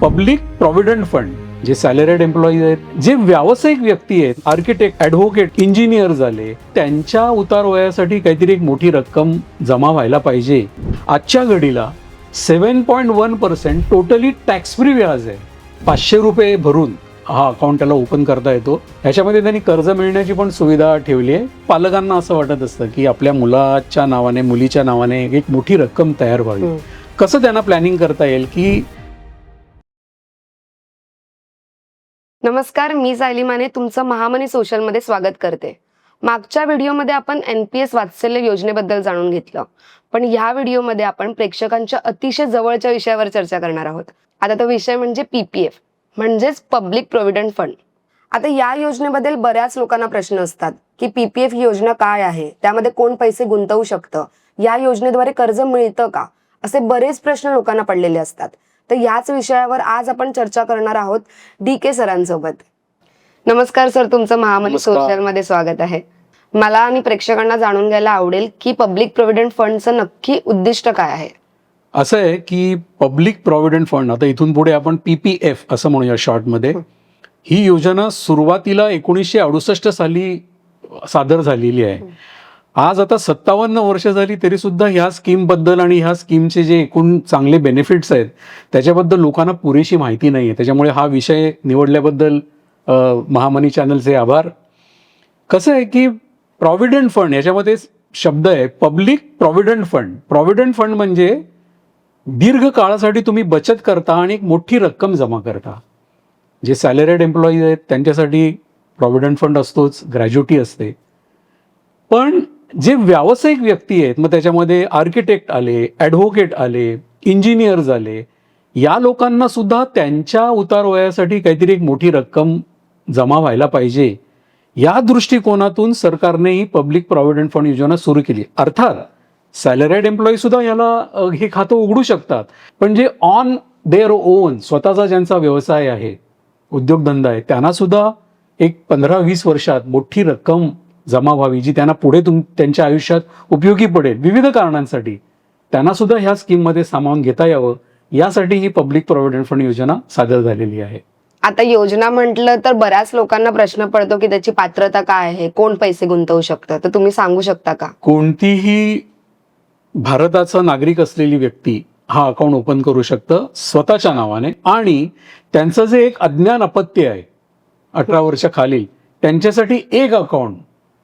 Public provident fund जे salaried employees आहेत जे व्यावसायिक व्यक्ती आहेत आर्किटेक्ट ॲडव्होकेट इंजिनियर झाले त्यांच्या उतार वयासाठी काहीतरी एक मोठी रक्कम जमा व्हायला पाहिजे. आजच्या घडीला seven point one percent totally tax free व्याज आहे. पाचशे रुपये भरून हा अकाउंट त्याला ओपन करता येतो. ह्याच्यामध्ये त्यांनी कर्ज मिळण्याची पण सुविधा ठेवली आहे. पालकांना असं वाटत असतं की आपल्या मुलाच्या नावाने मुलीच्या नावाने एक मोठी रक्कम तयार व्हावी. कसं त्यांना प्लॅनिंग करता येईल की नमस्कार मी सायली माने तुमचं महामनी सोशलमध्ये स्वागत करते. मागच्या व्हिडिओमध्ये आपण एन पी एस वात्सल्य योजनेबद्दल जाणून घेतलं. पण ह्या व्हिडिओमध्ये आपण प्रेक्षकांच्या अतिशय जवळच्या विषयावर चर्चा करणार आहोत. आता तो विषय म्हणजे पी पी एफ म्हणजेच पब्लिक प्रोव्हिडंट फंड आता या योजनेबद्दल बऱ्याच लोकांना प्रश्न असतात की पी पी एफ ही योजना काय आहे? त्यामध्ये कोण पैसे गुंतवू शकतं? या योजनेद्वारे कर्ज मिळतं का? असे बरेच प्रश्न लोकांना पडलेले असतात. तर याच विषयावर आज आपण चर्चा करणार आहोत डी के सरांसोबत. नमस्कार सर तुमचं महामनी. सोशलमध्ये स्वागत आहे. मला आणि प्रेक्षकांना जाणून घ्यायला आवडेल की पब्लिक प्रोव्हिडंट फंडचं नक्की उद्दिष्ट काय आहे? असं आहे की पब्लिक प्रॉव्हिडंट फंड आता इथून पुढे आपण पी पी एफ असं म्हणूया शॉर्टमध्ये ही. योजना सुरुवातीला एकोणीसशे अडुसष्ट साली सादर झालेली आहे. आज आता सत्तावन्न वर्ष झाली तरी सुद्धा ह्या स्कीमबद्दल आणि ह्या स्कीमचे जे एकूण चांगले बेनिफिट्स आहेत त्याच्याबद्दल लोकांना पुरेशी माहिती नाही आहे त्याच्यामुळे हा विषय निवडल्याबद्दल महामनी चॅनलचे आभार. कसं आहे की प्रॉव्हिडंट फंड याच्यामध्ये शब्द आहे public provident fund provident fund म्हणजे दीर्घ काळासाठी तुम्ही बचत करता आणि एक मोठी रक्कम जमा करता. जे सॅलरीड एम्प्लॉईज आहेत त्यांच्यासाठी प्रॉव्हिडंट फंड असतोच ग्रॅज्युटी असते. पण जे व्यावसायिक व्यक्ती आहेत मग त्याच्यामध्ये आर्किटेक्ट आले ॲडव्होकेट आले इंजिनियर झाले या लोकांना सुद्धा त्यांच्या उतार वयासाठी काहीतरी एक मोठी रक्कम जमा व्हायला पाहिजे. या दृष्टिकोनातून सरकारने ही पब्लिक प्रॉव्हिडंट फंड योजना सुरू केली. अर्थात सॅलरीड एम्प्लॉई सुद्धा याला हे खातं उघडू शकतात. पण जे ऑन देअर ओन स्वतःचा ज्यांचा व्यवसाय आहे उद्योगधंदा आहे त्यांना सुद्धा एक पंधरा वीस वर्षात मोठी रक्कम जमा व्हावी जी त्यांना पुढे तुम त्यांच्या आयुष्यात उपयोगी पडेल विविध कारणांसाठी. त्यांना सुद्धा ह्या स्कीममध्ये सामावून घेता यावं. यासाठी ही पब्लिक प्रॉव्हिडंट फंड योजना सादर झालेली आहे. आता योजना म्हटलं तर बऱ्याच लोकांना प्रश्न पडतो की त्याची पात्रता काय आहे कोण पैसे गुंतवू शकतं? तर तुम्ही सांगू शकता का? कोणतीही भारताचा नागरिक असलेली व्यक्ती हा अकाउंट ओपन करू शकतं स्वतःच्या नावाने. आणि त्यांचं जे एक अज्ञान अपत्य आहे अठरा वर्षा खालील त्यांच्यासाठी एक अकाउंट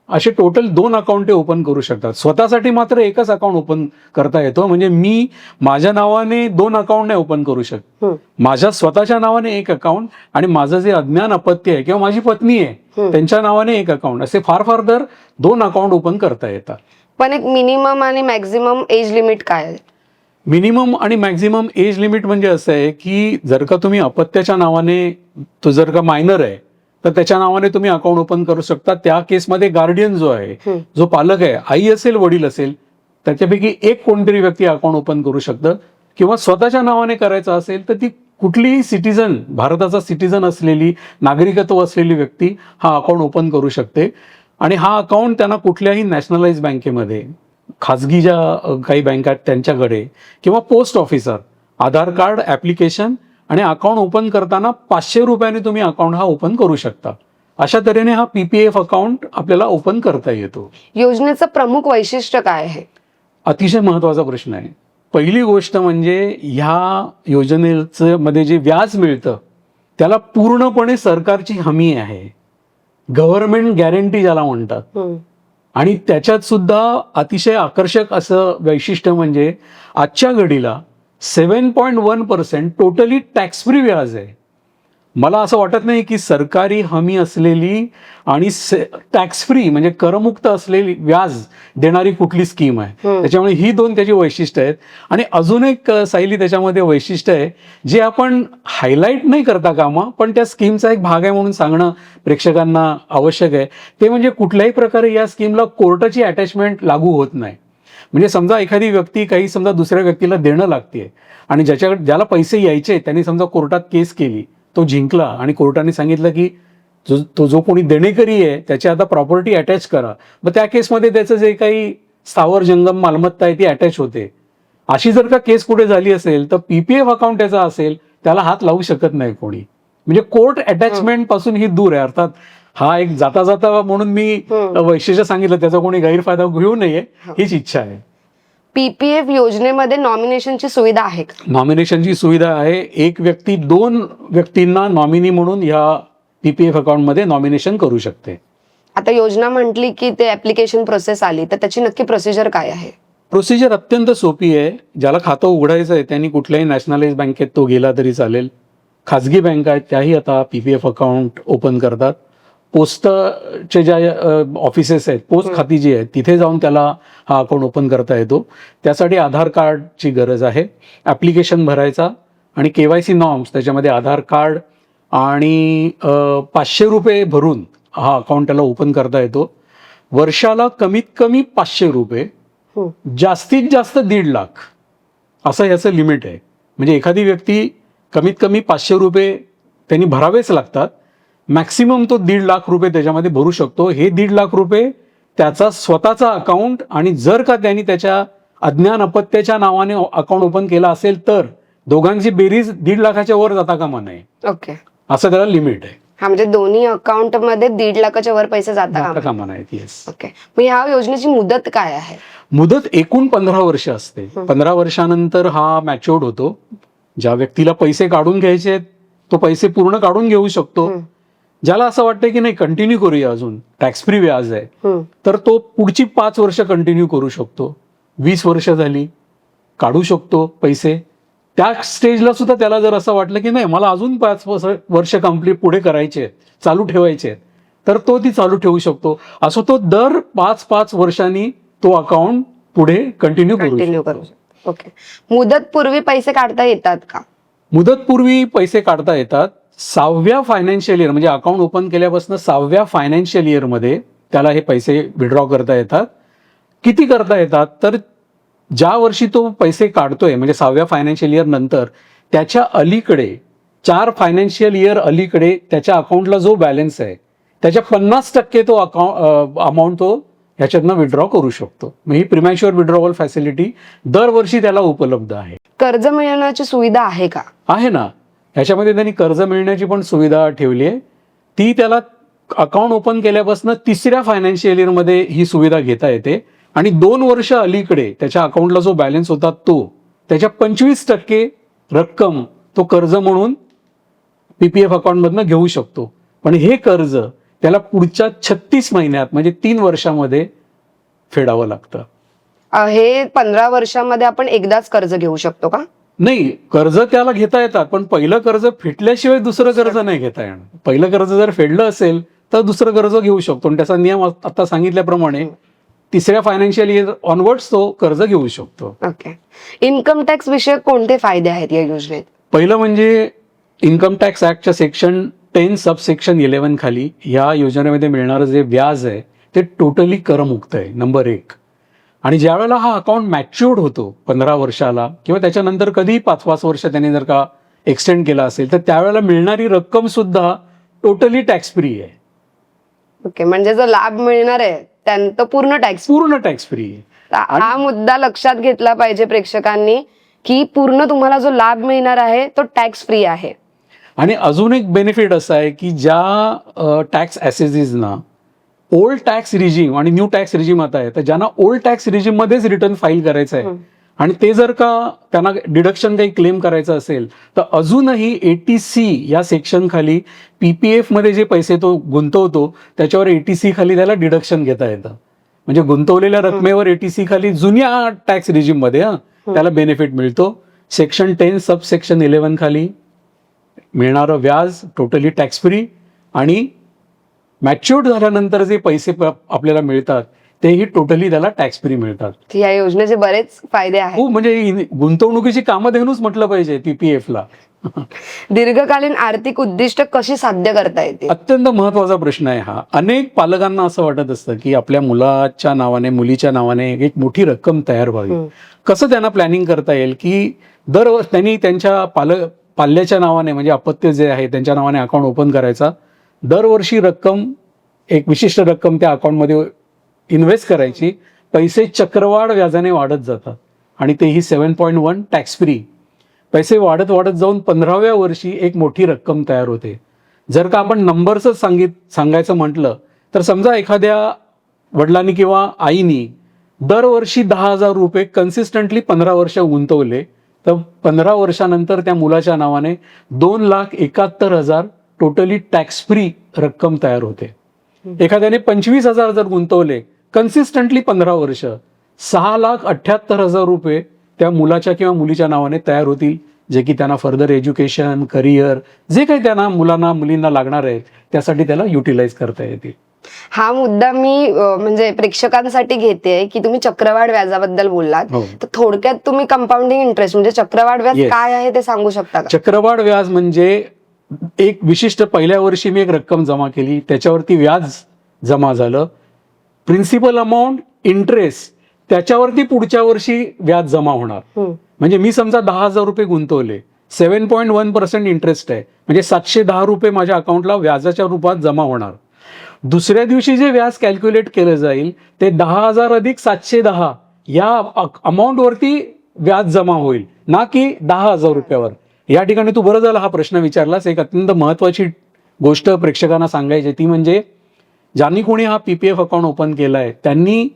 असे टोटल दोन अकाउंट ते ओपन करू शकतात. स्वतःसाठी मात्र एकच अकाउंट ओपन करता येतो. म्हणजे मी माझ्या नावाने दोन अकाउंट नाही ओपन करू शकत. माझ्या स्वतःच्या नावाने एक अकाउंट आणि माझं जे अज्ञान अपत्य आहे किंवा माझी पत्नी आहे. त्यांच्या नावाने एक अकाउंट असे फार फार तर दोन अकाउंट ओपन करता येतात. पण एक मिनिमम आणि मॅक्झिमम एज लिमिट काय आहे? मिनिमम आणि मॅक्झिमम एज लिमिट म्हणजे असं आहे की जर का तुम्ही अपत्याच्या नावाने तो जर का मायनर आहे तर त्याच्या नावाने तुम्ही अकाउंट ओपन करू शकता. त्या केसमध्ये गार्डियन जो आहे. जो पालक आहे आई असेल वडील असेल त्याच्यापैकी एक कोणतरी व्यक्ती अकाउंट ओपन करू शकतं. किंवा स्वतःच्या नावाने करायचं असेल तर ती कुठलीही सिटीजन भारताचा सिटीजन असलेली नागरिकत्व असलेली व्यक्ती हा अकाउंट ओपन करू शकते. आणि हा अकाउंट त्यांना कुठल्याही नॅशनलाइज बँकेमध्ये खाजगी ज्या काही बँका आहेत त्यांच्याकडे किंवा post officer Aadhaar card application आणि अकाउंट ओपन करताना पाचशे रुपयाने तुम्ही अकाउंट हा ओपन करू शकता. अशा तऱ्हेने हा पी पी एफ अकाउंट आपल्याला ओपन करता येतो. योजनेचं प्रमुख वैशिष्ट्य काय आहे? अतिशय महत्त्वाचा प्रश्न आहे. पहिली गोष्ट म्हणजे ह्या योजनेचं मध्ये जे व्याज मिळतं त्याला पूर्णपणे सरकारची हमी आहे. गव्हर्नमेंट गॅरंटी ज्याला म्हणतात. आणि त्याच्यात सुद्धा अतिशय आकर्षक असं वैशिष्ट्य म्हणजे आजच्या घडीला seven point one percent totally tax free व्याज आहे. मला असं वाटत नाही की सरकारी हमी असलेली आणि टॅक्स फ्री म्हणजे करमुक्त असलेली व्याज देणारी कुठली स्कीम आहे. त्याच्यामुळे ही दोन त्याची वैशिष्ट्य आहेत. आणि अजून एक अ, सायली त्याच्यामध्ये वैशिष्ट्य आहे जे आपण हायलाईट नाही करता कामा पण त्या स्कीमचा एक भाग आहे म्हणून सांगणं प्रेक्षकांना आवश्यक आहे. ते म्हणजे कुठल्याही प्रकारे या स्कीमला कोर्टाची अटॅचमेंट लागू होत नाही. म्हणजे समजा एखादी व्यक्ती काही समजा दुसऱ्या व्यक्तीला देणं लागते आणि ज्याच्याकडे ज्याला पैसे यायचे त्यांनी समजा कोर्टात केस केली तो जिंकला आणि कोर्टाने सांगितलं की जो तो जो कोणी देणेकरी आहे त्याची आता प्रॉपर्टी अटॅच करा. मग त्या केसमध्ये त्याचं जे काही स्थावर जंगम मालमत्ता आहे ती अटॅच होते. अशी जर का केस कुठे झाली असेल तर पीपीएफ अकाउंट त्याचा असेल त्याला हात लावू शकत नाही कोणी. म्हणजे कोर्ट अटॅचमेंटपासून ही दूर आहे अर्थात हा एक जाता जाता म्हणून मी. वैशिष्ट्य सांगितलं त्याचा कोणी गैरफायदा घेऊ नये. हीच इच्छा आहे. पीपीएफ योजनेमध्ये नॉमिनेशनची सुविधा आहे का? नॉमिनेशनची सुविधा आहे. एक व्यक्ती दोन व्यक्तींना नॉमिनी म्हणून या पीपीएफ अकाउंटमध्ये नॉमिनेशन करू शकते. आता योजना म्हटली की ते ऍप्लिकेशन प्रोसेस आली तर त्याची नक्की प्रोसिजर काय आहे? प्रोसिजर अत्यंत सोपी आहे. ज्याला खातं उघडायचं आहे त्यांनी कुठल्याही नॅशनलाइज बँकेत तो गेला तरी चालेल. खाजगी बँका आहेत त्याही आता P P F account open करतात. पोस्टचे ज्या ऑफिसेस आहेत पोस्ट खाती जी आहेत तिथे जाऊन त्याला हा अकाउंट ओपन करता येतो. त्यासाठी आधार कार्डची गरज आहे. ॲप्लिकेशन भरायचा आणि के वाय सी नॉर्म्स त्याच्यामध्ये आधार कार्ड आणि पाचशे रुपये भरून हा अकाउंट त्याला ओपन करता येतो. वर्षाला कमीत कमी पाचशे रुपये. जास्तीत जास्त दीड लाख असं याचं लिमिट आहे. म्हणजे एखादी व्यक्ती कमीत कमी पाचशे रुपये त्यांनी भरावेच लागतात. मॅक्सिमम तो दीड लाख रुपये त्याच्यामध्ये भरू शकतो. हे दीड लाख रुपये त्याचा स्वतःचा अकाउंट आणि जर का त्यांनी त्याच्या अज्ञान अपत्याच्या नावाने अकाउंट ओपन केला असेल तर दोघांची बेरीज दीड लाखाच्या वर जाता कामा नये. ओके असं त्याला लिमिट आहे. हा म्हणजे दोन्ही अकाउंटमध्ये दीड लाखाच्या वर पैसे जाता कामा नाहीत येस ओके मग ह्या योजनेची मुदत काय आहे? मुदत एकूण पंधरा वर्ष असते. पंधरा वर्षानंतर हा मॅच्युअर्ड होतो. ज्या व्यक्तीला पैसे काढून घ्यायचे तो पैसे पूर्ण काढून घेऊ शकतो. ज्याला असं वाटतं की नाही कंटिन्यू करूया अजून. टॅक्स फ्री व्याज आहे. तर तो पुढची पाच वर्ष कंटिन्यू करू शकतो. वीस वर्ष झाली काढू शकतो पैसे. त्या स्टेजला सुद्धा त्याला जर असं वाटलं की नाही मला अजून पाच वर्ष- कंप्लीट पुढे करायचे आहेत, चालू ठेवायचे आहेत, तर तो ती चालू ठेवू शकतो. असं तो दर पाच पाच वर्षांनी तो अकाउंट पुढे कंटिन्यू करू शकतो. ओके मुदत पूर्वी पैसे काढता येतात का? मुदतपूर्वी पैसे काढता येतात. सहाव्या फायनान्शियल इयर म्हणजे अकाउंट ओपन केल्यापासून सहाव्या फायनान्शियल इयरमध्ये त्याला हे पैसे विड्रॉ करता येतात. किती करता येतात? तर ज्या वर्षी तो पैसे काढतोय म्हणजे सहाव्या फायनान्शियल इयर नंतर त्याच्या अलीकडे चार फायनान्शियल इयर अलीकडे त्याच्या अकाउंटला जो बॅलन्स आहे त्याच्या पन्नास टक्के तो अकाउंट अमाऊंट तो ह्याच्यातनं विड्रॉ करू शकतो. मग ही प्रिमॅच्युअर विड्रॉवल फॅसिलिटी दरवर्षी त्याला उपलब्ध आहे. कर्ज मिळवण्याची सुविधा आहे का? आहे ना. ह्याच्यामध्ये त्यांनी कर्ज मिळण्याची पण सुविधा ठेवली आहे. ती त्याला अकाउंट ओपन केल्यापासून तिसऱ्या फायनान्शियल इयरमध्ये ही सुविधा घेता येते. आणि दोन वर्ष अलीकडे त्याच्या अकाउंटला जो बॅलन्स होता तो त्याच्या पंचवीस टक्के रक्कम तो कर्ज म्हणून पी पी एफ अकाउंटमधनं घेऊ शकतो. पण हे कर्ज त्याला पुढच्या छत्तीस महिन्यात म्हणजे तीन वर्षामध्ये फेडावं लागतं. हे पंधरा वर्षामध्ये आपण एकदाच कर्ज घेऊ शकतो का? नाही कर्ज त्याला घेता येतात पण पहिलं कर्ज फिटल्याशिवाय दुसरं कर्ज नाही घेता येणार. पहिलं कर्ज जर फेडलं असेल तर दुसरं कर्ज घेऊ शकतो. आणि त्याचा नियम आता सांगितल्याप्रमाणे तिसऱ्या फायनान्शियल इयर ऑनवर्ड्स तो कर्ज घेऊ शकतो. ओके. इन्कम टॅक्स विषयक कोणते फायदे आहेत या योजनेत? पहिलं म्हणजे income tax ऍक्टच्या section ten sub section eleven खाली या योजनेमध्ये मिळणारं जे व्याज आहे ते टोटली करमुक्त आहे नंबर एक. आणि ज्या वेळेला हा अकाउंट मॅच्युअर्ड होतो पंधरा वर्षाला किंवा त्याच्यानंतर कधीही पाच पाच वर्ष त्याने जर का एक्सटेंड केला असेल तर त्यावेळेला मिळणारी रक्कम सुद्धा टोटली टॅक्स फ्री आहे. ओके म्हणजे जो लाभ मिळणार आहे त्यांचं पूर्ण टॅक्स पूर्ण टॅक्स फ्री आहे हा मुद्दा लक्षात घेतला पाहिजे प्रेक्षकांनी की पूर्ण तुम्हाला जो लाभ मिळणार आहे तो टॅक्स फ्री आहे. आणि अजून एक बेनिफिट असं आहे की ज्या टॅक्स ॲसेसीजना ओल्ड टॅक्स रिजिम आणि न्यू टॅक्स रिजिम आता आहे तर ज्यांना ओल्ड टॅक्स रिजिममध्येच रिटर्न फाईल करायचं आहे आणि ते जर का त्यांना डिडक्शन काही क्लेम करायचं असेल तर अजूनही एटी सी या सेक्शन खाली पी पी एफमध्ये जे पैसे तो गुंतवतो त्याच्यावर एटी सी खाली त्याला डिडक्शन घेता येतं. म्हणजे गुंतवलेल्या रकमेवर एटी सी खाली जुन्या टॅक्स रिजिममध्ये हा त्याला बेनिफिट मिळतो. Section ten sub section eleven खाली मिळणारं व्याज टोटली टॅक्स फ्री आणि मॅच्युअर्ड झाल्यानंतर जे पैसे आपल्याला मिळतात तेही टोटली त्याला टॅक्स फ्री मिळतात. या योजनेचे बरेच फायदे आहेत. खूप म्हणजे गुंतवणुकीची कामधेनूच म्हटलं पाहिजे पीपीएफ ला. दीर्घकालीन आर्थिक उद्दिष्ट कशी साध्य करता येतील? अत्यंत महत्त्वाचा प्रश्न आहे हा. अनेक पालकांना असं वाटत असतं की आपल्या मुलाच्या नावाने मुलीच्या नावाने एक मोठी रक्कम तयार व्हावी. कसं त्यांना प्लॅनिंग करता येईल की दर त्यांनी त्यांच्या पाल पाल्याच्या नावाने म्हणजे अपत्य जे आहे त्यांच्या नावाने अकाउंट ओपन करायचा दरवर्षी रक्कम एक विशिष्ट रक्कम त्या अकाउंटमध्ये इन्व्हेस्ट करायची. पैसे चक्रवाढ व्याजाने वाढत जातात आणि तेही seven point one tax free. पैसे वाढत वाढत जाऊन पंधराव्या वर्षी एक मोठी रक्कम तयार होते. जर का आपण नंबर्सच सांगित सांगायचं म्हटलं तर समजा एखाद्या वडिलांनी किंवा आईनी दरवर्षी दहा हजार रुपये कन्सिस्टंटली पंधरा वर्ष गुंतवले तर पंधरा वर्षानंतर त्या मुलाच्या नावाने दोन लाख एकाहत्तर हजार टोटली टॅक्स फ्री रक्कम तयार होते एखाद्याने पंचवीस हजार जर गुंतवले कन्सिस्टंटली पंधरा वर्ष सहा लाख अठ्ठ्याहत्तर हजार रुपये त्या मुलाच्या किंवा मुलीच्या नावाने तयार होतील जे की त्यांना फर्दर एज्युकेशन करिअर जे काही त्यांना मुलांना मुलींना लागणार आहे त्यासाठी त्याला युटिलाइज करता येतील हा मुद्दा मी म्हणजे प्रेक्षकांसाठी घेते की तुम्ही चक्रवाढ व्याजाबद्दल बोललात हो. तर थोडक्यात तुम्ही कंपाऊंडिंग इंटरेस्ट म्हणजे चक्रवाढ व्याज. काय आहे ते सांगू शकता चक्रवाढ व्याज म्हणजे एक विशिष्ट पहिल्या वर्षी मी एक रक्कम जमा केली. त्याच्यावरती व्याज जमा झालं. प्रिन्सिपल अमाऊंट इंटरेस्ट त्याच्यावरती पुढच्या वर्षी व्याज जमा होणार. म्हणजे मी समजा दहा हजार रुपये गुंतवले. Seven point one percent interest आहे. म्हणजे सातशे दहा रुपये माझ्या अकाउंटला व्याजाच्या रूपात जमा होणार. दुसऱ्या दिवशी जे व्याज कॅल्क्युलेट केलं जाईल ते दहा हजार अधिक सातशे दहा या अमाऊंटवरती व्याज जमा होईल. ना की दहा हजार रुपयावर. या ठिकाणी तू बरं झाला हा प्रश्न विचारलास. एक अत्यंत महत्वाची गोष्ट प्रेक्षकांना सांगायची ती म्हणजे ज्यांनी कोणी हा P P F account open केला आहे त्यांनी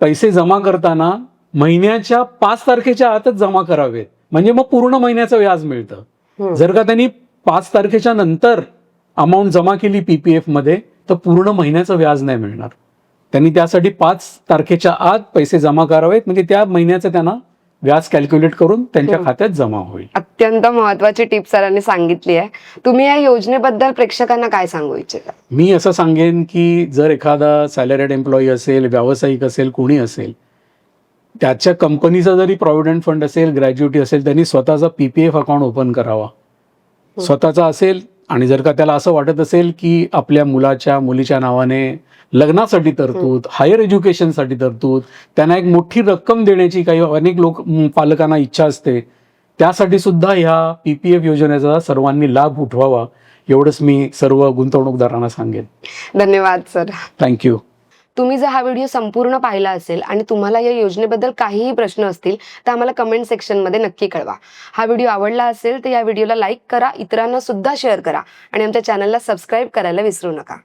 पैसे जमा करताना महिन्याच्या पाच तारखेच्या आतच जमा करावेत. म्हणजे मग पूर्ण महिन्याचं व्याज मिळतं. जर का त्यांनी पाच तारखेच्या नंतर अमाऊंट जमा केली पीपीएफमध्ये तर पूर्ण महिन्याचं व्याज नाही मिळणार. त्यांनी त्यासाठी पाच तारखेच्या आत पैसे जमा करावेत. म्हणजे त्या महिन्याचं त्यांना व्याज कॅल्क्युलेट करून त्यांच्या. खात्यात जमा होईल. अत्यंत महत्वाची टिप सरांनी सांगितली आहे. तुम्ही या योजनेबद्दल प्रेक्षकांना काय सांगू इच्छिता? मी असं सांगेन की जर एखादा सॅलरीड एम्प्लॉई असेल व्यावसायिक असेल कोणी असेल त्याच्या कंपनीचा जरी प्रॉव्हिडंट फंड असेल ग्रॅज्युटी असेल त्यांनी स्वतःचा P P F account open करावा. स्वतःचा असेल आणि जर का त्याला असं वाटत असेल की आपल्या मुलाच्या मुलीच्या नावाने लग्नासाठी तरतूद हायर एज्युकेशनसाठी तरतूद त्यांना एक मोठी रक्कम देण्याची काही अनेक लोक पालकांना इच्छा असते त्यासाठी सुद्धा ह्या पी पी एफ योजनेचा सर्वांनी लाभ उठवावा एवढंच मी सर्व गुंतवणूकदारांना सांगेन. धन्यवाद सर. थँक्यू तुम्ही जर हा व्हिडिओ संपूर्ण पाहिला असेल आणि तुम्हाला या योजनेबद्दल काहीही प्रश्न असतील तर आम्हाला कमेंट सेक्शनमध्ये नक्की कळवा. हा व्हिडिओ आवडला असेल तर या व्हिडिओला लाईक करा इतरांना सुद्धा शेअर करा आणि आमच्या चॅनलला सबस्क्राईब करायला विसरू नका.